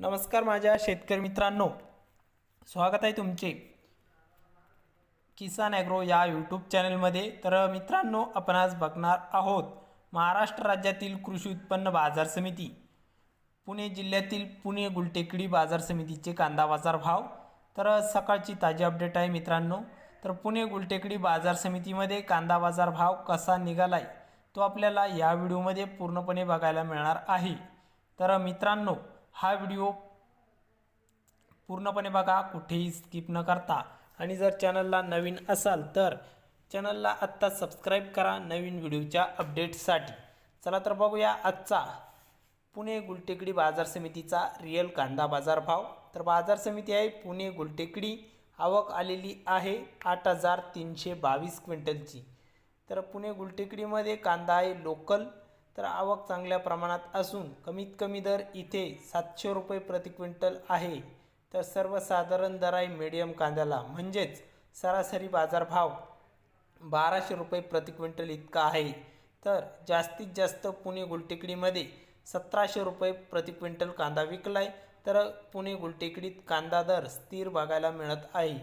नमस्कार माझ्या शेतकरी मित्रांनो. स्वागत आहे तुमचे. किसान ॲग्रो या यूट्यूब चॅनलमध्ये. तर मित्रांनो आपण आज बघणार आहोत महाराष्ट्र राज्यातील कृषी उत्पन्न बाजार समिती. पुणे जिल्ह्यातील पुणे गुलटेकडी बाजार समितीचे कांदा बाजार भाव. तर सकाळची ताजी अपडेट आहे मित्रांनो. तर पुणे गुलटेकडी बाजार समितीमध्ये कांदा बाजार भाव कसा निघालाय तो आपल्याला या व्हिडिओमध्ये पूर्णपणे बघायला मिळणार आहे. तर मित्रांनो हा व्हिडिओ पूर्णपणे बघा कुठेही स्किप न करता. आणि जर चॅनलला नवीन असाल तर चॅनलला आत्ता सबस्क्राईब करा नवीन व्हिडिओच्या अपडेट्ससाठी चला तर बघूया आजचा पुणे गुलटेकडी बाजार समितीचा रिअल कांदा बाजार भाव. तर बाजार समिती आहे पुणे गुलटेकडी. आवक आलेली आहे आठ हजार तीनशे बावीस क्विंटलची. तर पुणे गुलटेकडीमध्ये कांदा आहे लोकल तर आवक चांगल्या प्रमाणात असून कमीत कमी दर इथे सातशे रुपये प्रति क्विंटल आहे. तर सर्वसाधारण दर आहे मिडियम कांद्याला म्हणजेच सरासरी बाजारभाव बाराशे रुपये प्रति क्विंटल इतका आहे. तर जास्तीत जास्त पुणे गुलटेकडीमध्ये सतराशे रुपये प्रति क्विंटल कांदा विकलाय. तर पुणे गुलटेकडीत कांदा दर स्थिर बघायला मिळत आहे.